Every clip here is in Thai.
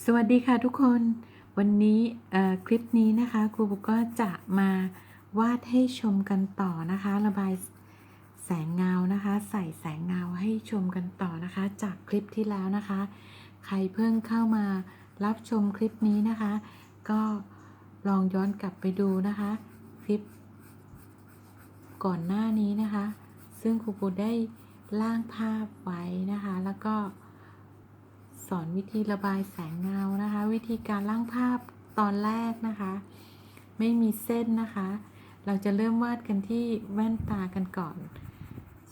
สวัสดีค่ะทุกคน วันนี้คลิปนี้นะคะครูปุ๊กก็จะมาวาดให้ชมกันต่อนะคะ ระบายแสงเงานะคะ ใส่แสงเงาให้ชมกันต่อนะคะ จากคลิปที่แล้วนะคะ ใครเพิ่งเข้ามารับชมคลิปนี้นะคะ ก็ลองย้อนกลับไปดูนะคะ คลิป ก่อนหน้านี้นะคะ ซึ่งครูปูได้ร่างภาพไว้นะคะ แล้วก็ อนวิธีระบายแสงเงานะคะ วิธีการร่างภาพตอนแรกนะคะ ไม่มีเส้นนะคะ เราจะเริ่มวาดกันที่แว่นตากันก่อน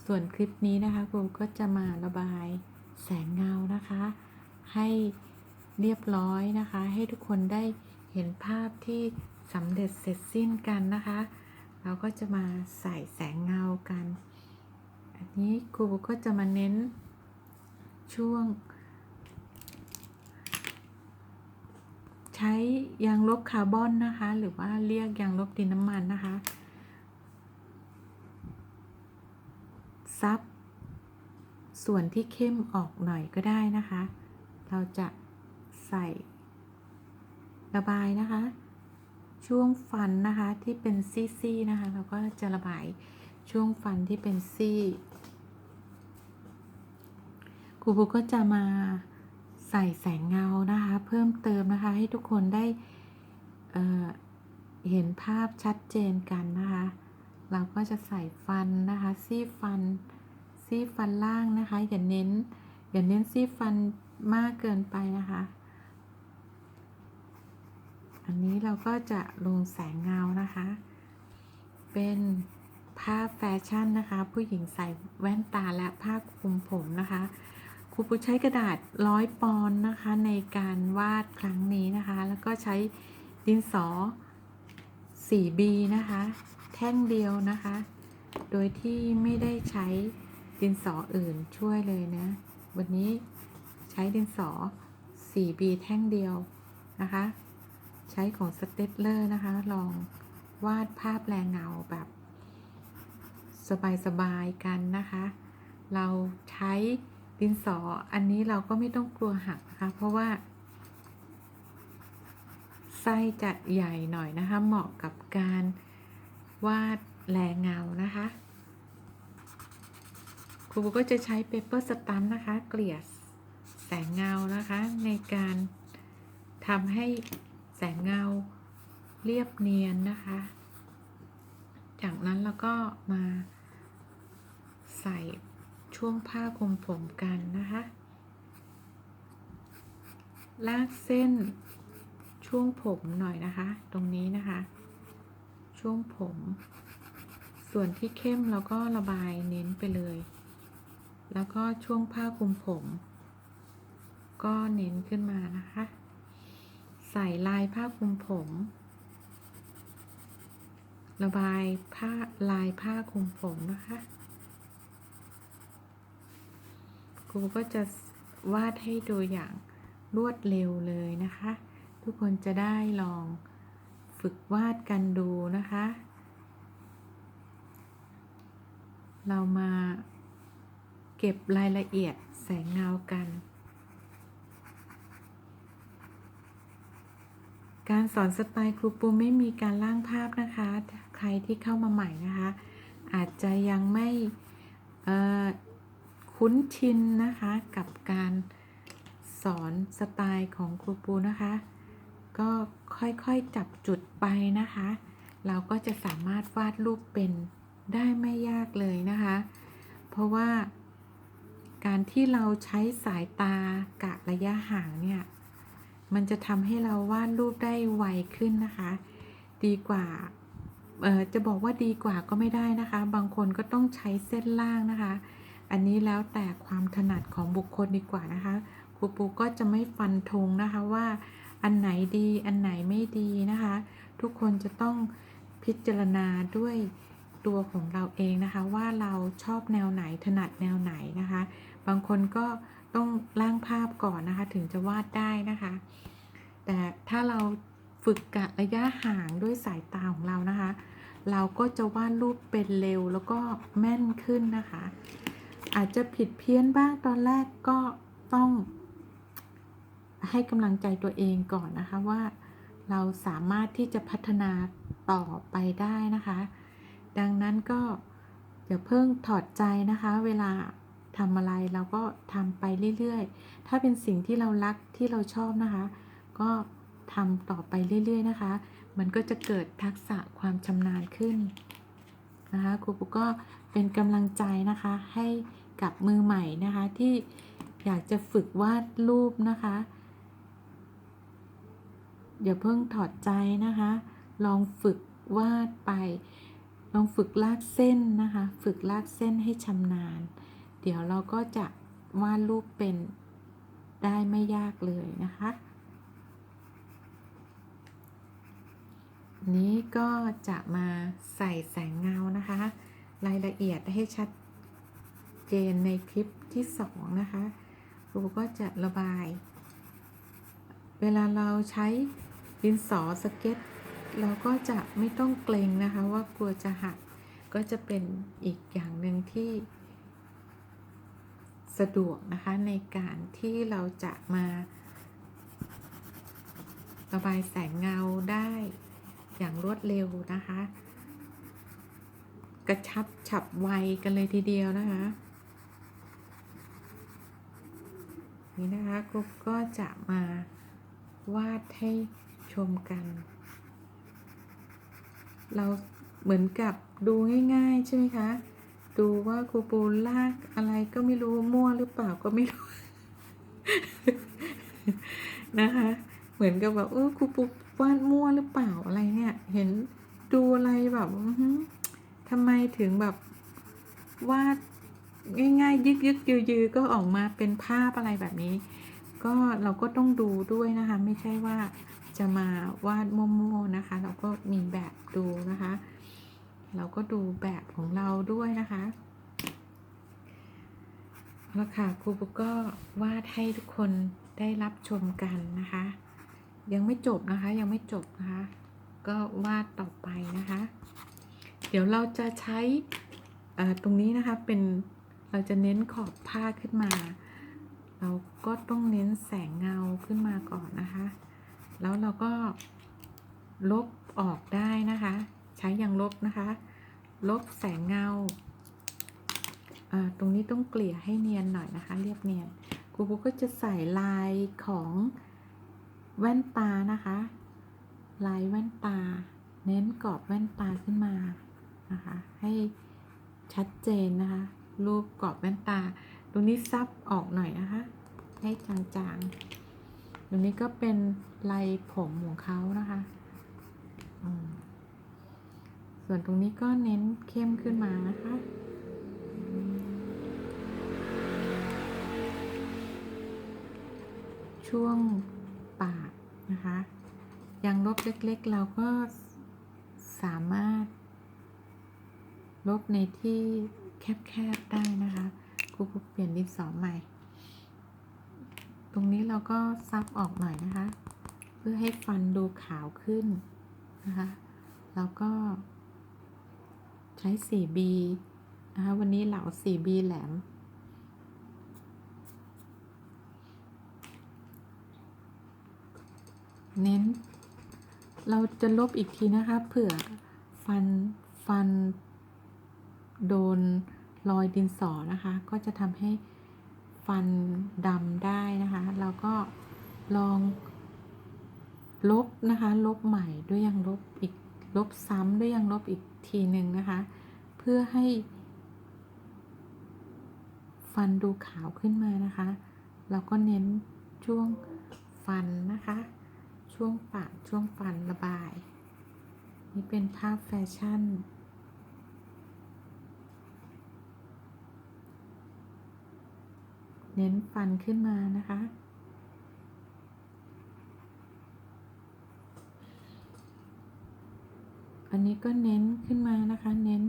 ส่วนคลิปนี้นะคะครูก็จะมาระบายแสงเงานะคะ ให้เรียบร้อยนะคะ ให้ทุกคนได้เห็นภาพที่สำเร็จเสร็จสิ้นกันนะคะ เราก็จะมาใส่แสงเงากัน อันนี้ครูก็จะมาเน้นช่วง ช้ยางลบคาร์บอนนะคะ หรือว่าเรียกยางลบดินน้ำมันนะคะ ซับ ส่วนที่เข้มออกหน่อยก็ได้นะคะ เราจะใส่ระบายนะคะ ช่วงฟันนะคะที่เป็นซี่ๆนะคะ เราก็จะระบายช่วงฟันที่เป็นซี่ครูบูก็จะมา ใส่แสงเงานะคะ เพิ่มเติมนะคะ ให้ทุกคนได้เเห็นภาพชัดเจนกันนะคะ เราก็จะใส่ฟันนะคะ ซี่ฟัน ซี่ฟันล่างนะคะ อย่าเน้น อย่าเน้นซี่ฟันมากเกินไปนะคะ อันนี้เราก็จะลงแสงเงานะคะ เป็นภาพแฟชั่นนะคะ ผู้หญิงใส่แว่นตาและผ้าคลุมผมนะคะ ครูปูใช้กระดาษร้อยปอนนะคะ ในการวาดครั้งนี้นะคะ แล้วก็ใช้ดินสอ 4B นะคะ แท่งเดียวนะคะ โดยที่ไม่ได้ใช้ดินสออื่นช่วยเลยนะ วันนี้ใช้ดินสอ 4B แท่งเดียวนะคะ ใช้ของสเตตเลอร์นะคะ ลองวาดภาพแรงเงาแบบ สบาย ๆ กันนะคะ เราใช้ ดินสออันนี้เราก็ไม่ต้องกลัวหักนะคะ เพราะว่า ไส้จะใหญ่หน่อยนะคะ เหมาะกับการวาดแรงเงานะคะครูก็จะใช้เปเปอร์สตันนะคะ เกลี่ยแสงเงานะคะ ในการทำให้แสงเงาเรียบเนียนนะคะ จากนั้นเราก็มาใส่ ช่วงผ้าคลุมผมกันนะคะ ลากเส้นช่วงผมหน่อยนะคะ ตรงนี้นะคะ ช่วงผม ส่วนที่เข้มเราก็ระบายเน้นไปเลย แล้วก็ช่วงผ้าคลุมผม ก็เน้นขึ้นมานะคะ ใส่ลายผ้าคลุมผม ระบายผ้าลายผ้าคลุมผมนะคะ ครูก็จะวาดให้ดูอย่างรวดเร็วเลยนะคะ ทุกคนจะได้ลองฝึกวาดกันดูนะคะ เรามาเก็บรายละเอียดแสงเงากัน การสอนสไตล์ครูปูไม่มีการร่างภาพนะคะ ใครที่เข้ามาใหม่นะคะ อาจจะยังไม่ คุ้นชินนะคะกับการสอนสไตล์ของครูปูนะคะ ก็ค่อยๆจับจุดไปนะคะ เราก็จะสามารถวาดรูปเป็นได้ไม่ยากเลยนะคะ เพราะว่าการที่เราใช้สายตากะระยะห่างเนี่ย มันจะทำให้เราวาดรูปได้ไวขึ้นนะคะ ดีกว่าจะบอกว่าดีกว่าก็ไม่ได้นะคะ บางคนก็ต้องใช้เส้นล่างนะคะ อันนี้แล้วแต่ความถนัดของบุคคลดีกว่านะคะครูปูก็จะไม่ฟันธงนะคะว่า อันไหนดีอันไหนไม่ดีนะคะ ทุกคนจะต้องพิจารณาด้วยตัวของเราเองนะคะ ว่าเราชอบแนวไหนถนัดแนวไหนนะคะ บางคนก็ต้องร่างภาพก่อนนะคะ ถึงจะวาดได้นะคะ แต่ถ้าเราฝึกกะระยะห่างด้วยสายตาของเรานะคะ เราก็จะวาดรูปเป็นเร็วแล้วก็แม่นขึ้นนะคะ อาจจะผิดเพี้ยนบ้างตอนแรกก็ต้อง ให้กำลังใจตัวเองก่อนนะคะว่าเราสามารถที่จะพัฒนาต่อไปได้นะคะ ดังนั้นก็อย่าเพิ่งถอดใจนะคะ เวลาทำอะไรเราก็ทำไปเรื่อยๆ ถ้าเป็นสิ่งที่เรารักที่เราชอบนะคะ ก็ทำต่อไปเรื่อยๆนะคะ มันก็จะเกิดทักษะความชำนาญขึ้นนะคะครูปุ๊กก็เป็นกำลังใจนะคะให้ กับมือใหม่นะคะที่อยากจะฝึกวาดรูปนะคะอย่าเพิ่งถอดใจนะคะ ลองฝึกวาดไป ลองฝึกลากเส้นนะคะ ฝึกลากเส้นให้ชำนาญ เดี๋ยวเราก็จะวาดรูปเป็นได้ไม่ยากเลยนะคะ นี้ก็จะมาใส่แสงเงานะคะ รายละเอียดให้ชัด เจนในคลิปที่สองนะคะครูก็จะระบาย เวลาเราใช้ดินสอสเก็ต เราก็จะไม่ต้องเกรงนะคะว่ากลัวจะหักก็จะเป็นอีกอย่างหนึ่งที่สะดวกนะคะในการที่เราจะมา ระบายแสงเงาได้อย่างรวดเร็วนะคะ กระชับฉับไวกันเลยทีเดียวนะคะ นี่นะคะกรุ๊ปก็จะมาวาดให้ชมกัน เราเหมือนกับดูง่ายๆ ใช่ไหมคะ ดูว่าครูปูลากอะไรก็ไม่รู้มั่วหรือเปล่าก็ไม่รู้ นะคะ เหมือนกับแบบเออครูปูวาดมั่วหรือเปล่าอะไรเนี่ย เห็นดูอะไรแบบทำไมถึงแบบวาด ง่ายๆยึกยึกยืยือก็ออกมาเป็นภาพอะไรแบบนี้ ก็เราก็ต้องดูด้วยนะคะ ไม่ใช่ว่าจะมาวาดมั่วๆนะคะ เราก็มีแบบดูนะคะ เราก็ดูแบบของเราด้วยนะคะแล้วค่ะครูปุ๊กก็วาดให้ทุกคนได้รับชมกันนะคะ ยังไม่จบนะคะยังไม่จบนะคะ ก็วาดต่อไปนะคะ เดี๋ยวเราจะใช้ตรงนี้นะคะเป็น เราจะเน้นขอบผ้าขึ้นมา เราก็ต้องเน้นแสงเงาขึ้นมาก่อนนะคะ แล้วเราก็ลบออกได้นะคะ ใช้ยางลบนะคะ ลบแสงเงา ตรงนี้ต้องเกลี่ยให้เนียนหน่อยนะคะ เรียบเนียนครูปุ๊กก็จะใส่ลายของแว่นตานะคะ ลายแว่นตา เน้นกรอบแว่นตาขึ้นมานะคะ ให้ชัดเจนนะคะ รูปกรอบแว่นตาตรงนี้ซับออกหน่อยนะคะ ให้จางๆตรงนี้ก็เป็นลายผมของเขานะคะอืมส่วนตรงนี้ก็เน้นเข้มขึ้นมานะคะช่วงปากนะคะยางลบเล็กๆ เราก็สามารถลบในที่ แคบๆได้นะคะครูเปลี่ยนดินสอใหม่ ตรงนี้เราก็ซับออกหน่อยนะคะ เพื่อให้ฟันดูขาวขึ้นนะคะแล้วก็ใช้ 4B นะคะวันนี้เหลา 4B แหลมเน้น เราจะลบอีกทีนะคะ เผื่อฟันฟัน โดน รอยดินสอนะคะ ก็จะทำให้ฟันดำได้นะคะ เราก็ลองลบนะคะ ลบใหม่ด้วยยางลบอีกลบซ้ำด้วยยางลบอีกทีหนึ่งนะคะ เพื่อให้ ฟันดูขาวขึ้นมานะคะ เราก็เน้นช่วงฟันนะคะ ช่วงปากช่วงฟันระบาย นี่เป็นภาพแฟชั่น น้นฟันขึ้นมานะคะ อันนี้ก็เน้นขึ้นมานะคะ เน้น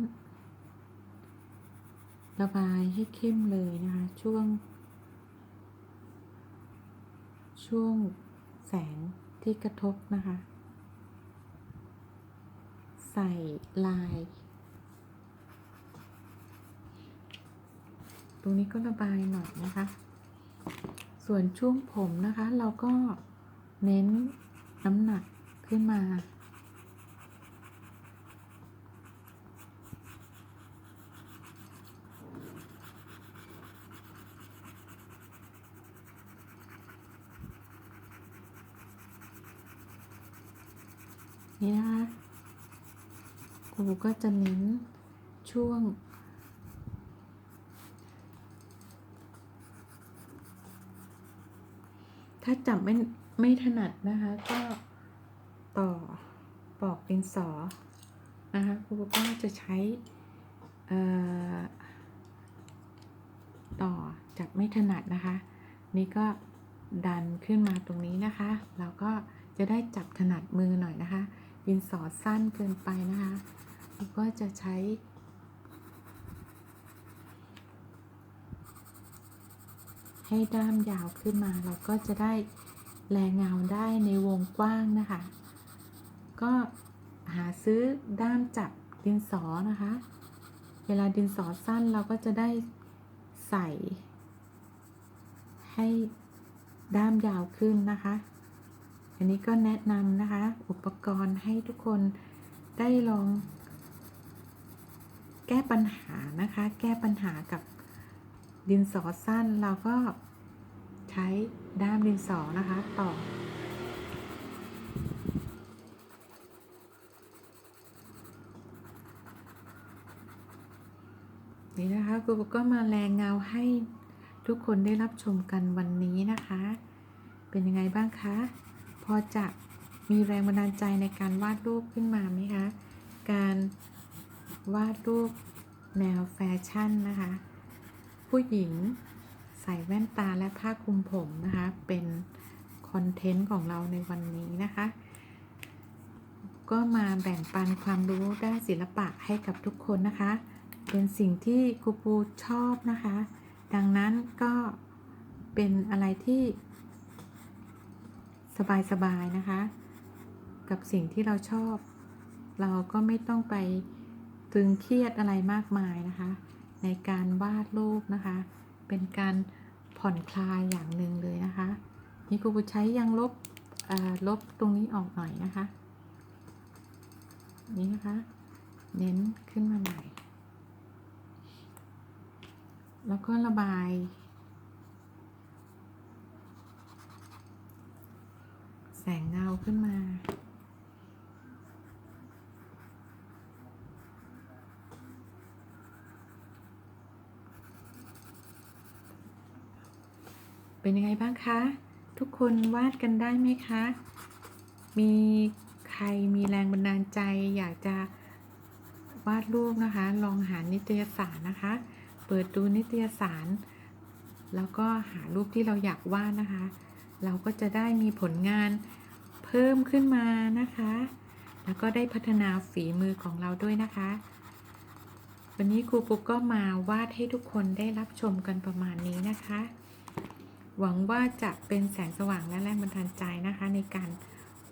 ระบายให้เข้มเลยนะคะ ช่วง ช่วงแสงที่กระทบนะคะ ใส่ลาย ตรงนี้ก็ระบายหน่อยนะคะ ส่วนช่วงผมนะคะ เราก็เน้นน้ำหนักขึ้นมา นี่นะคะครูก็จะเน้นช่วง ถ้าจับไม่ไม่ถนัดนะคะ ก็ต่อปอกดินสอนะคะครูก็จะใช้ต่อจับไม่ถนัดนะคะ นี่ก็ดันขึ้นมาตรงนี้นะคะ เราก็จะได้จับถนัดมือหน่อยนะคะดินสอสั้นเกินไปนะคะครูก็จะใช้ ให้ด้ามยาวขึ้นมา เราก็จะได้แรงเงาได้ในวงกว้างนะคะ ก็หาซื้อด้ามจับดินสอนะคะ เวลาดินสอสั้นเราก็จะได้ใส่ ให้ด้ามยาวขึ้นนะคะ อันนี้ก็แนะนำนะคะ อุปกรณ์ให้ทุกคนได้ลอง แก้ปัญหานะคะ แก้ปัญหากับ ดินสอสั้นเราก็ใช้ด้ามดินสอนะคะต่อ นี่นะคะครูก็มาแรงเงาให้ทุกคนได้รับชมกันวันนี้นะคะ เป็นยังไงบ้างคะ พอจะมีแรงบันดาลใจในการวาดรูปขึ้นมาไหมคะ การวาดรูปแนวแฟชั่นนะคะ ผู้หญิงใส่แว่นตาและผ้าคลุมผมนะคะ เป็นคอนเทนต์ของเราในวันนี้นะคะ ก็มาแบ่งปันความรู้ด้านศิลปะให้กับทุกคนนะคะ เป็นสิ่งที่ครูปูชอบนะคะ ดังนั้นก็เป็นอะไรที่สบายๆนะคะ กับสิ่งที่เราชอบ เราก็ไม่ต้องไปตึงเครียดอะไรมากมายนะคะ ในการวาดรูปนะคะ เป็นการผ่อนคลายอย่างหนึ่งเลยนะคะ นี่ครูใช้ยังลบลบตรงนี้ออกหน่อยนะคะ นี่นะคะ เน้นขึ้นมาหน่อย แล้วก็ระบายแสงเงาขึ้นมา เป็นยังไงบ้างคะ ทุกคนวาดกันได้ไหมคะ มีใครมีแรงบันดาลใจ อยากจะวาดรูปนะคะ ลองหานิตยสารนะคะ เปิดดูนิตยสาร แล้วก็หารูปที่เราอยากวาดนะคะ เราก็จะได้มีผลงานเพิ่มขึ้นมานะคะ แล้วก็ได้พัฒนาฝีมือของเราด้วยนะคะ วันนี้ครูปุ๊กก็มาวาดให้ทุกคนได้รับชมกันประมาณนี้นะคะ หวังว่าจะเป็นแสงสว่างและแรงบันดาลใจนะคะ ในการ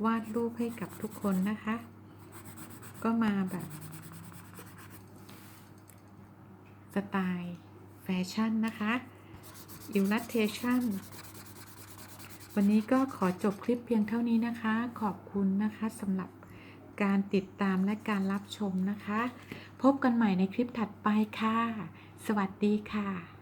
วาดรูปให้กับทุกคนนะคะ ก็มาแบบ สไตล์แฟชั่นนะคะ illustration วันนี้ก็ขอจบคลิปเพียงเท่านี้นะคะ ขอบคุณนะคะสำหรับการติดตามและการรับชมนะคะ พบกันใหม่ในคลิปถัดไปค่ะ สวัสดีค่ะ